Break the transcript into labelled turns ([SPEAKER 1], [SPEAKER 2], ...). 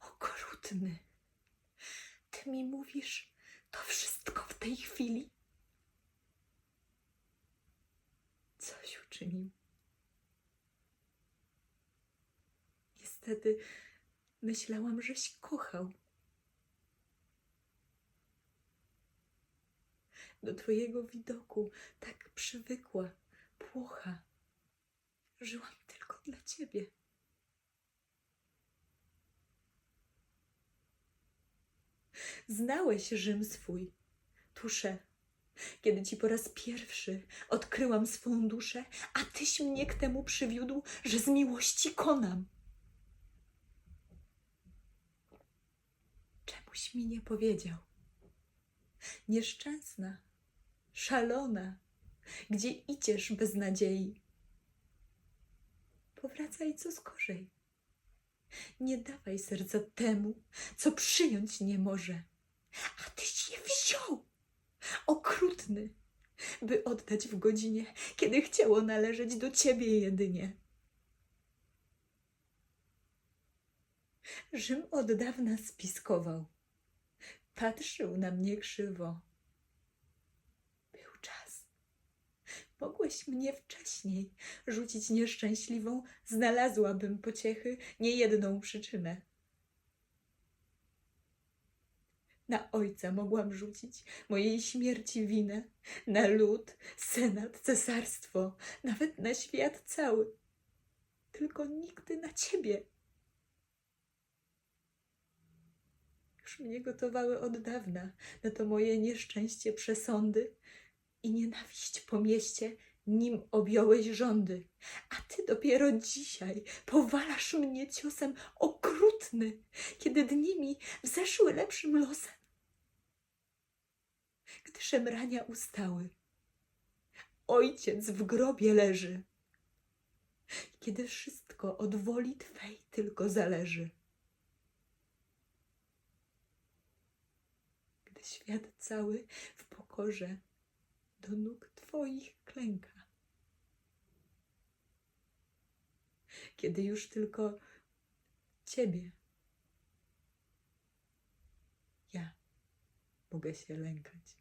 [SPEAKER 1] Okrutny. Ty mi mówisz to wszystko w tej chwili? Coś uczynił. Niestety myślałam, żeś kochał. Do twojego widoku tak przywykła, płocha. Żyłam tylko dla ciebie. Znałeś Rzym swój, tusze, kiedy ci po raz pierwszy odkryłam swą duszę, a tyś mnie k temu przywiódł, że z miłości konam. Czemuś mi nie powiedział? Nieszczęsna, szalona, gdzie idziesz bez nadziei? Powracaj co skorzej. Nie dawaj serca temu, co przyjąć nie może. A tyś je wziął, okrutny, by oddać w godzinie, kiedy chciało należeć do ciebie jedynie. Rzym od dawna spiskował, patrzył na mnie krzywo. Był czas. Mogłeś mnie wcześniej rzucić nieszczęśliwą, znalazłabym pociechy, niejedną przyczynę. Na ojca mogłam rzucić mojej śmierci winę, na lud, senat, cesarstwo, nawet na świat cały. Tylko nigdy na ciebie. Już mnie gotowały od dawna na to moje nieszczęście przesądy i nienawiść po mieście, nim objąłeś rządy. A ty dopiero dzisiaj powalasz mnie ciosem okrutny, kiedy dni mi wzeszły lepszym losem. Gdy szemrania ustały, ojciec w grobie leży, kiedy wszystko od woli Twej tylko zależy. Gdy świat cały w pokorze do nóg Twoich klęka. Kiedy już tylko Ciebie ja mogę się lękać.